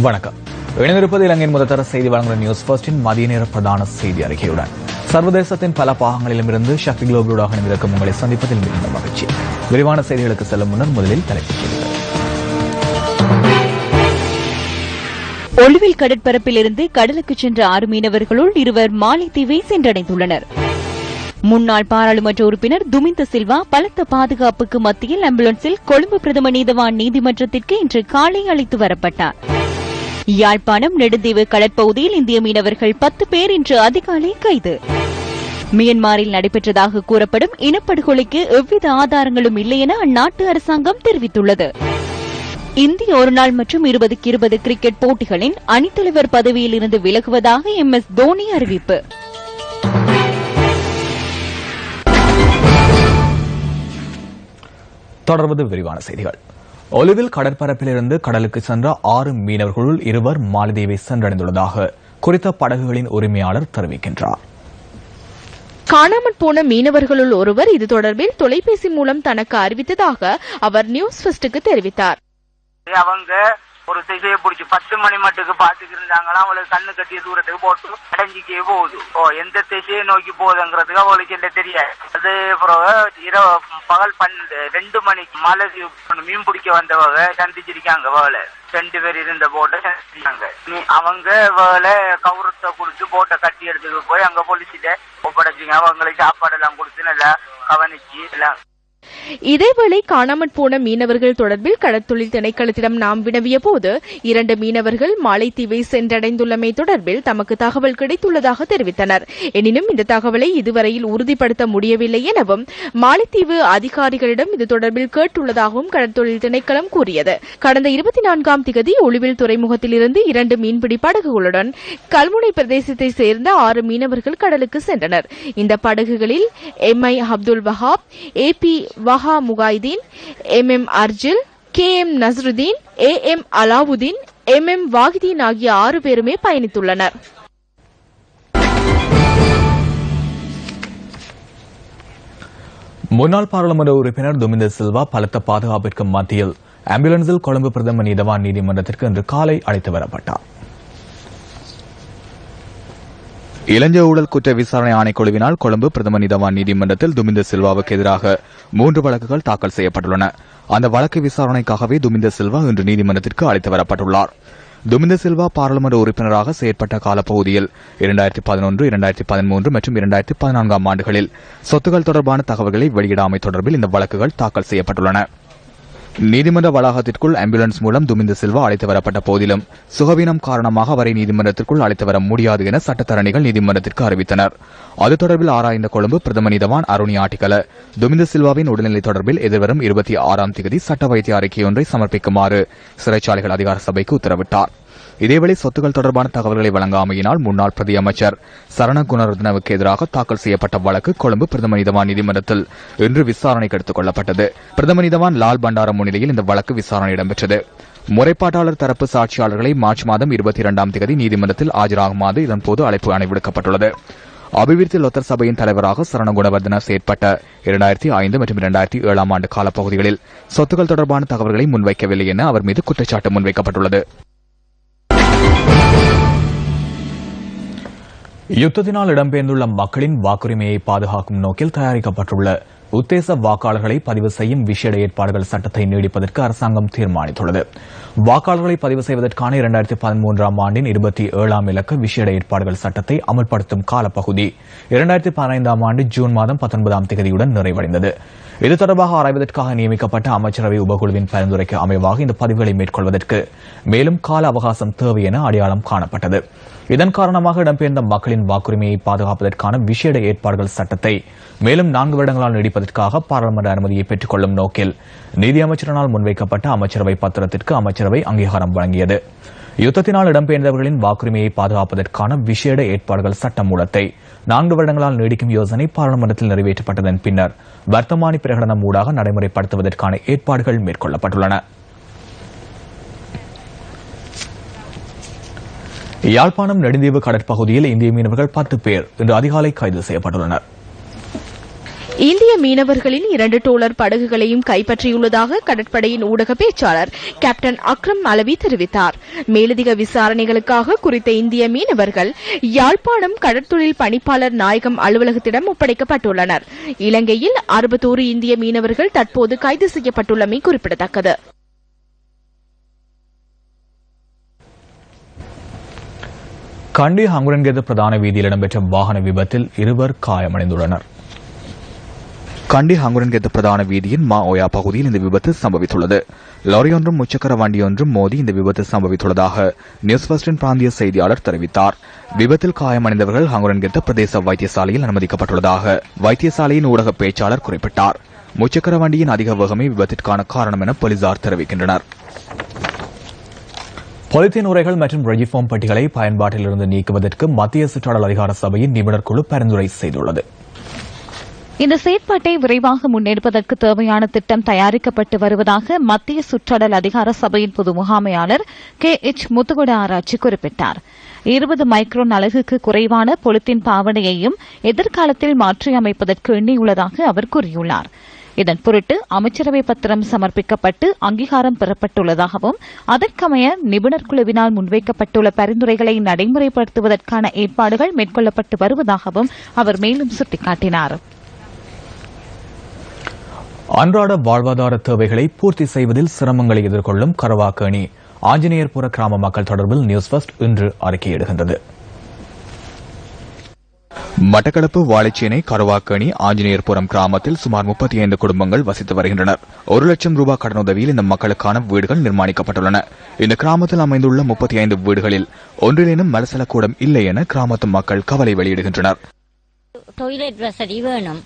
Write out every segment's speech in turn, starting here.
வணக்கம். இணைந்திருப்பது இலங்கையின் முதற்தர செய்தி வழங்குகிற நியூஸ் ஃபர்ஸ்டின் மதிய நேர பிரதான செய்தி அறிக்கையுடன். சர்வதேசத்தின் பல பாகங்களிலும் இருந்து சக்தி குளோபலூடாக இணைந்திருக்கும் உங்களை சந்திப்பதில் மிகுந்த மகிழ்ச்சி. விரிவான செய்திகளுக்கு செல்லும் முன்னர் முதலில் தலைப்புச் செய்திகள். ஒளிவில் கடற்பரப்பிலிருந்து கடலுக்கு சென்ற ஆறு மீனவர்களுள் இருவர் மாலைத்தீவை சென்றடைந்துள்ளனர். முன்னாள் பாராளுமன்ற உறுப்பினர் துமிந்த சில்வா பலத்த பாதுகாப்புக்கு மத்தியில் ஆம்புலன்ஸில் கொழும்பு பிரதம நீதவான் நீதிமன்றத்திற்கு இன்று காலை அழைத்து வரப்பட்டார். யாழ்ப்பாணம் நெடுந்தீவு கடற்பகுதியில் இந்திய மீனவர்கள் பத்து பேர் இன்று அதிகாலை கைது. மியன்மாரில் நடைபெற்றதாக கூறப்படும் இனப்படுகொலைக்கு எவ்வித ஆதாரங்களும் இல்லை என அந்நாட்டு அரசாங்கம் தெரிவித்துள்ளது. இந்திய ஒருநாள் மற்றும் இருபதுக்கு இருபது கிரிக்கெட் போட்டிகளின் அணித்தலைவர் பதவியில் இருந்து விலகுவதாக எம் எஸ் தோனி அறிவிப்பு. தொடர்வது விரிவான செய்திகள். ஒலிவில் கடற்பரப்பிலிருந்து கடலுக்கு சென்ற ஆறு மீனவர்களுள் இருவர் மாலத்தீவை சென்றடைந்துள்ளதாக குறித்த படகுகளின் உரிமையாளர் தெரிவிக்கின்றார். காணாமற் போன மீனவர்களுள் ஒருவர் இது தொடர்பில் தொலைபேசி மூலம் தனக்கு அறிவித்ததாக அவர் நியூஸ் ஃபர்ஸ்டுக்கு தெரிவித்தார். அவங்க ஒரு திசையை பிடிச்சி பத்து மணி மட்டுக்கு பாத்துக்கு இருந்தாங்களா? அவளுக்கு கண்ணு கட்டிய தூரத்துக்கு போட்டு அடைஞ்சிக்கே போகுது. ஓ எந்த திசையை நோக்கி போகுதுங்கிறதுக்கு அவளுக்கு என்ன தெரியாது. அது அப்புறம் இரவு பகல் பன்னெண்டு ரெண்டு மணிக்கு மலை மீன் பிடிக்க வந்தவங்க சந்திச்சிருக்காங்க வேலை ரெண்டு பேர் இருந்த போட்டை சந்திச்சிருக்காங்க. நீ- அவங்க வேலை கௌரவத்தை கொடுத்து போட்டை கட்டி எடுத்துட்டு போய் அங்க போலீஸ்கிட்ட ஒப்படைச்சிங்க. அவங்களுக்கு சாப்பாடு எல்லாம் கொடுத்து நல்லா கவனிச்சு எல்லாம் இதேவேளை காணாமற் போன மீனவர்கள் தொடர்பில் கடற்தொழில் திணைக்களத்திடம் நாம் வினவிய போது இரண்டு மீனவர்கள் மாலைத்தீவை சென்றடைந்துள்ளமை தொடர்பில் தமக்கு தகவல் கிடைத்துள்ளதாக தெரிவித்தனர். எனினும் இந்த தகவலை இதுவரையில் உறுதிப்படுத்த முடியவில்லை எனவும் மாலைத்தீவு அதிகாரிகளிடம் இது தொடர்பில் கேட்டுள்ளதாகவும் கடற்தொழில் திணைக்களம் கூறியது. கடந்த இருபத்தி நான்காம் திகதி ஒளிவில் துறைமுகத்திலிருந்து இரண்டு மீன்பிடி படகுகளுடன் கல்முனை பிரதேசத்தை சேர்ந்த ஆறு மீனவர்கள் கடலுக்கு சென்றனர். இந்த படகுகளில் M I Abdul Wahab A P Waha Mohideen M M Arjil K M Nasaruddin A M Alauddin M M Wahideen ஆகிய ஆறு பேருமே பயணித்துள்ளனர். முன்னாள் பாராளுமன்ற உறுப்பினர் துமிந்த சில்வா பலத்த பாதுகாப்பிற்கு மத்தியில் ஆம்புலன்ஸில் கொழும்பு பிரதம நீதவான் நீதிமன்றத்திற்கு இன்று காலை அழைத்து வரப்பட்டார். இளஞ்ச ஊழல் குற்ற விசாரணை ஆணைக்குழுவினால் கொழும்பு பிரதம நீதவான் நீதிமன்றத்தில் துமிந்த சில்வாவுக்கு எதிராக மூன்று வழக்குகள் தாக்கல் செய்யப்பட்டுள்ளன. அந்த வழக்கு விசாரணைக்காகவே துமிந்த சில்வா இன்று நீதிமன்றத்திற்கு அழைத்து வரப்பட்டுள்ளார். துமிந்த சில்வா பாராளுமன்ற உறுப்பினராக செயற்பட்ட காலப்பகுதியில் இரண்டாயிரத்தி பதினொன்று இரண்டாயிரத்தி பதிமூன்று மற்றும் இரண்டாயிரத்தி பதினான்காம் ஆண்டுகளில் சொத்துக்கள் தொடர்பான தகவல்களை வெளியிடாமை தொடர்பில் இந்த வழக்குகள் தாக்கல் செய்யப்பட்டுள்ளன. நீதிமன்ற வளாகத்திற்குள் ஆம்புலன்ஸ் மூலம் துமிந்த சில்வா அழைத்து வரப்பட்ட போதிலும் சுகவீனம் காரணமாக அவரை நீதிமன்றத்திற்குள் அழைத்து வர முடியாது என சட்டத்தரணிகள் நீதிமன்றத்திற்கு அறிவித்தனர். அது தொடர்பில் ஆராய்ந்த கொழும்பு பிரதம நீதவான் அருணி ஆட்டிக்கல. துமிந்த சில்வாவின் உடல்நிலை தொடர்பில் எதிர்வரும் இருபத்தி ஆறாம் தேதி சட்ட வைத்திய அறிக்கையொன்றை சமர்ப்பிக்குமாறு சிறைச்சாலைகள் அதிகார சபைக்கு உத்தரவிட்டார். இதேவேளை சொத்துக்கள் தொடர்பான தகவல்களை வழங்காமையினால் முன்னாள் பிரதி அமைச்சர் சரண குணரத்னவுக்கு எதிராக தாக்கல் செய்யப்பட்ட வழக்கு கொழும்பு பிரதம நீதவான் நீதிமன்றத்தில் இன்று விசாரணைக்கு எடுத்துக் கொள்ளப்பட்டது. பிரதம நீதவான் லால் பண்டாரம் முன்னிலையில் இந்த வழக்கு விசாரணை இடம்பெற்றது. முறைப்பாட்டாளர் தரப்பு சாட்சியாளர்களை மார்ச் மாதம் இருபத்தி இரண்டாம் தேதி நீதிமன்றத்தில் ஆஜராகுமாறு இதன்போது அழைப்பு அணை விடுக்கப்பட்டுள்ளது. அபிவிருத்தி லொத்தர் சபையின் தலைவராக சரண குணவர்தன செயற்பட்ட இரண்டாயிரத்தி ஐந்து மற்றும் இரண்டாயிரத்தி ஏழாம் ஆண்டு காலப்பகுதிகளில் சொத்துக்கள் தொடர்பான தகவல்களை முன்வைக்கவில்லை என அவர் மீது குற்றச்சாட்டு முன்வைக்கப்பட்டுள்ளது. யுத்தத்தினால் இடம்பெயர்ந்துள்ள மக்களின் வாக்குரிமையை பாதுகாக்கும் நோக்கில் தயாரிக்கப்பட்டுள்ள உத்தேச வாக்காளர்களை பதிவு செய்யும் விசேட ஏற்பாடுகள் சட்டத்தை நீடிப்பதற்கு அரசாங்கம் தீர்மானித்துள்ளது. வாக்காளர்களை பதிவு செய்வதற்கான இரண்டாயிரத்தி பதிமூன்றாம் ஆண்டின் இருபத்தி ஏழாம் இலக்க விசேட ஏற்பாடுகள் சட்டத்தை அமல்படுத்தும் காலப்பகுதி இரண்டாயிரத்தி பதினைந்தாம் ஆண்டு ஜூன் மாதம் பத்தொன்பதாம் தேதியுடன் நிறைவடைந்தது. இது தொடர்பாக ஆராய்வதற்காக நியமிக்கப்பட்ட அமைச்சரவை உபகுழுவின் பரிந்துரைக்கு அமைவாக இந்த பதிவுகளை மேற்கொள்வதற்கு மேலும் கால அவகாசம் தேவை என அடையாளம் காணப்பட்டது. இதன் காரணமாக இடம்பெயர்ந்த மக்களின் வாக்குரிமையை பாதுகாப்பதற்கான விசேட ஏற்பாடுகள் சட்டத்தை மேலும் நான்கு வருடங்களால் நீடிப்பதற்காக பாராளுமன்ற அனுமதியை பெற்றுக் கொள்ளும் நோக்கில் நீதியமைச்சரினால் முன்வைக்கப்பட்ட அமைச்சரவை பத்திரத்திற்கு அமைச்சரவை அங்கீகாரம் வழங்கியது. யுத்தத்தினால் இடம்பெயர்ந்தவர்களின் வாக்குரிமையை பாதுகாப்பதற்கான விசேட ஏற்பாடுகள் சட்ட மூலத்தை நான்கு வருடங்களால் நீடிக்கும் யோசனை பாராளுமன்றத்தில் நிறைவேற்றப்பட்டதன் பின்னர் வர்த்தமானி பிரகடனம் ஊடாக நடைமுறைப்படுத்துவதற்கான ஏற்பாடுகள் மேற்கொள்ளப்பட்டுள்ளன. யாழ்ப்பாணம் நெடுந்தீவு கடற்பகுதியில் இந்திய மீனவர்கள் பத்து பேர் இன்று அதிகாலை கைது செய்யப்பட்டுள்ளனர். இந்திய மீனவர்களின் இரண்டு டோலர் படகுகளையும் கைப்பற்றியுள்ளதாக கடற்படையின் ஊடக பேச்சாளர் கேப்டன் அக்ரம் அலவி தெரிவித்தார். மேலதிக விசாரணைகளுக்காக குறித்த இந்திய மீனவர்கள் யாழ்ப்பாணம் கடற்தொழில் பணிப்பாளர் நாயகம் அலுவலகத்திடம் ஒப்படைக்கப்பட்டுள்ளனர். இலங்கையில் அறுபத்தோரு இந்திய மீனவர்கள் தற்போது கைது செய்யப்பட்டுள்ளமை குறிப்பிடத்தக்கது. கண்டி ஹங்குரன்கேது பிரதான வீதியில் இடம்பெற்ற வாகன விபத்தில் இருவர் காயமடைந்துள்ளனர். கண்டி ஹங்குரன்கேது பிரதான வீதியின் மா ஓயா பகுதியில் இந்த விபத்து சம்பவித்துள்ளது. லாரி ஒன்றும் முச்சக்கர வண்டியொன்றும் மோதி இந்த விபத்து சம்பவித்துள்ளதாக நியூஸ் ஃபர்ஸ்டின் பிராந்திய செய்தியாளர் தெரிவித்தார். விபத்தில் காயமடைந்தவர்கள் ஹங்குரன்கேத்து பிரதேச வைத்தியசாலையில் அனுமதிக்கப்பட்டுள்ளதாக வைத்தியசாலையின் ஊடக பேச்சாளர் குறிப்பிட்டார். முச்சக்கர வண்டியின் அதிக வேகமே விபத்திற்கான காரணம் என போலீசார் தெரிவிக்கின்றனர். பொலித்தீன் உரைகள் மற்றும் ரெஜிஃபார்ம் பெட்டிகளை பயன்பாட்டிலிருந்து நீக்குவதற்கு மத்திய சுற்றாடல் அதிகார சபையின் நிபுணர் குழு பரிந்துரை செய்துள்ளது. இந்த செயற்பாட்டை விரைவாக முன்னெடுப்பதற்கு தேவையான திட்டம் தயாரிக்கப்பட்டு வருவதாக மத்திய சுற்றடல் அதிகார சபையின் பொது முகாமையாளர் கே எச் முத்துகுட ஆராய்ச்சி குறிப்பிட்டார். இருபது மைக்ரோன் அலகுக்கு குறைவான பொலித்தீன் பாவனையையும் எதிர்காலத்தில் மாற்றியமைப்பதற்கு எண்ணியுள்ளதாக அவர் கூறியுள்ளார். இதன் பொருட்டு அமைச்சரவை பத்திரம் சமர்ப்பிக்கப்பட்டு அங்கீகாரம் பெறப்பட்டுள்ளதாகவும் அதற்கமைய நிபுணர் குழுவினால் முன்வைக்கப்பட்டுள்ள பரிந்துரைகளை நடைமுறைப்படுத்துவதற்கான ஏற்பாடுகள் மேற்கொள்ளப்பட்டு வருவதாகவும் அவர் மேலும் சுட்டிக்காட்டினார். அன்றாட வாழ்வாதார தேவைகளை பூர்த்தி செய்வதில் சிரமங்களை எதிர்கொள்ளும் கரவாக்கணி ஆஞ்சநேயர்புர கிராம மக்கள் தொடர்பில் நியூஸ் ஃபர்ஸ்ட் இன்று அறிக்கையிடுகின்றது. மட்டக்களப்பு வாழைச்சேனை கருவாக்கணி ஆஞ்சநேயர்புரம் கிராமத்தில் சுமார் முப்பத்தி ஐந்து குடும்பங்கள் வசித்து வருகின்றனர். ஒரு லட்சம் ரூபாய் கடனுதவியில் இந்த மக்களுக்கான வீடுகள் நிர்மாணிக்கப்பட்டுள்ளன. இந்த கிராமத்தில் அமைந்துள்ள முப்பத்தி ஐந்து வீடுகளில் ஒன்றிலேனும் மலசலக்கூடம் இல்லை என கிராமத்து மக்கள் கவலை வெளியிடுகின்றனர். டொய்லெட் வசதி வேணும்.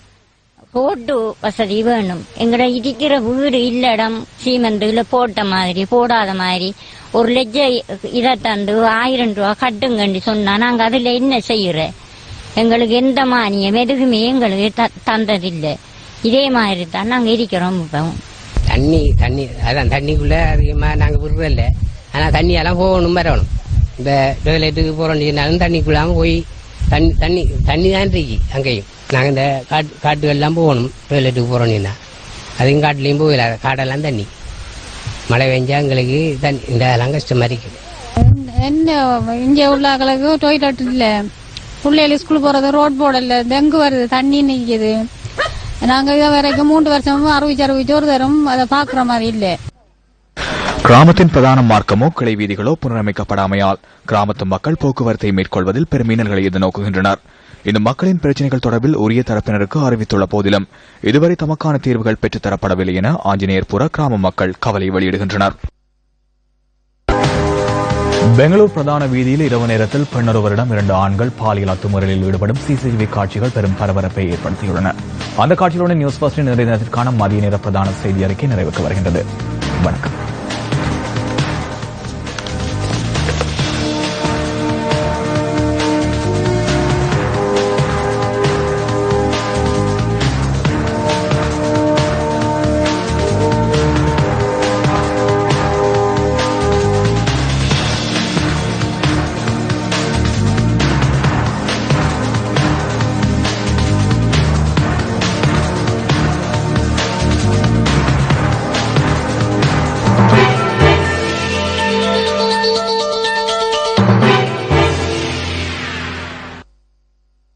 ரோட்டு வசதி வேணும். எங்கட இருக்கிற வீடு இல்ல இடம் சீமெந்துல போட்ட மாதிரி போடாத மாதிரி. ஒரு லட்ச இதை தந்து ஆயிரம் ரூபா கட்டுங்கன்னு சொன்னா நாங்க அதுல என்ன செய்யற? எங்களுக்கு எந்த மானியம் எதுக்குமே எங்களுக்கு த- தந்ததில்லை. இதே மாதிரி தான் நாங்க இருக்கிறோம் தண்ணி தண்ணி அதான் தண்ணிக்குள்ள அதிகமா நாங்க விடுறதில்ல. ஆனா தண்ணியெல்லாம் போகணும் வரணும். இந்த டொய்லெட்டுக்கு போறோம்னாலும் தண்ணிக்குள்ளாம போய் தண்ணி தண்ணி தண்ணி தான் இருக்கு அங்கேயும். நாங்க இந்த காட்டு காட்டுகள்லாம் போகணும். டொய்லெட்டுக்கு போறோம்னா அதையும் காட்டுலயும் போகல. காடெல்லாம் தண்ணி. மழை பெஞ்சா எங்களுக்கு தண்ணி இந்த அதெல்லாம் கஷ்டமா இருக்குது என்ன இங்க உள்ளாக்களுக்கு டொய்லெட் இல்ல. பிள்ளைகள் ஸ்கூல் போகிறது ரோட் போடல டெங்கு வருது தண்ணி நிக்குது. நாங்க இதை வரைக்கும் மூன்று வருஷமும் அறுபது அறுபது ஒரு தரம் அதை பாக்குற மாதிரி இல்ல. கிராமத்தின் பிரதான மார்க்கமோ கிளை வீதிகளோ புனரமைக்கப்படாமையால் கிராமத்து மக்கள் போக்குவரத்தை மேற்கொள்வதில் பெரும் மீனல்களை எதிர்நோக்குகின்றனர் இந்த மக்களின் பிரச்சினைகள் தொடர்பில் உரிய தரப்பினருக்கு அறிவித்துள்ள போதிலும் இதுவரை தமக்கான தீர்வுகள் பெற்றுத்தரப்படவில்லை என ஆஞ்சநேயர்புர கிராம மக்கள் கவலை வெளியிடுகின்றனர். பெங்களூர் பிரதான வீதியில் இரவு நேரத்தில் பெண்ணொருவரிடம் இரண்டு ஆண்கள் பாலியல் அத்துமுறையில் ஈடுபடும் சிசிடிவி காட்சிகள் பெரும் பரபரப்பை ஏற்படுத்தியுள்ளன. அந்த காட்சிகளுடன் நியூஸ் பஸ்டின் நிறைய நேரத்திற்கான மதிய நேர பிரதான செய்தி அறிக்கை நிறைவுக்கு வருகின்றது. வணக்கம்.